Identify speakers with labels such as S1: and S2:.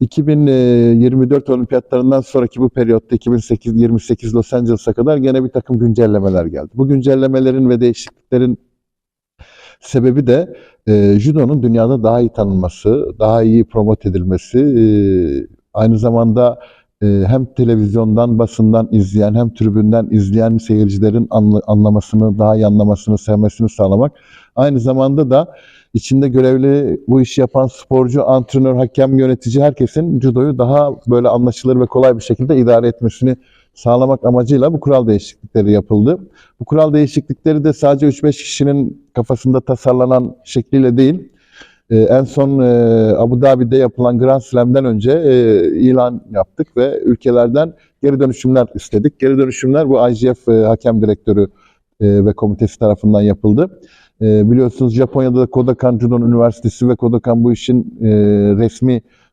S1: 2024 olimpiyatlarından sonraki bu periyotta 2028 Los Angeles'a kadar gene bir takım güncellemeler geldi. Bu güncellemelerin ve değişikliklerin sebebi de e, judonun dünyada daha iyi tanınması, daha iyi promote edilmesi, e, aynı zamanda e, hem televizyondan, basından izleyen hem tribünden izleyen seyircilerin anla- anlamasını, daha iyi anlamasını, sevmesini sağlamak. Aynı zamanda da içinde görevli bu işi yapan sporcu, antrenör, hakem, yönetici herkesin judoyu daha böyle anlaşılır ve kolay bir şekilde idare etmesini sağlamak amacıyla bu kural değişiklikleri yapıldı. Bu kural değişiklikleri de sadece 3-5 kişinin kafasında tasarlanan şekliyle değil, e, en son e, Abu Dhabi'de yapılan Grand Slam'den önce e, ilan yaptık ve ülkelerden geri dönüşümler istedik. Geri dönüşümler bu IGF e, hakem direktörü e, ve komitesi tarafından yapıldı. E, biliyorsunuz Japonya'da da Kodokan Judon Üniversitesi ve Kodokan bu işin e, resmi